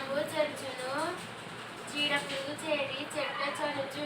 జనము చెరుచును చీడ పురుగు చేరి చెట్ల చనుచు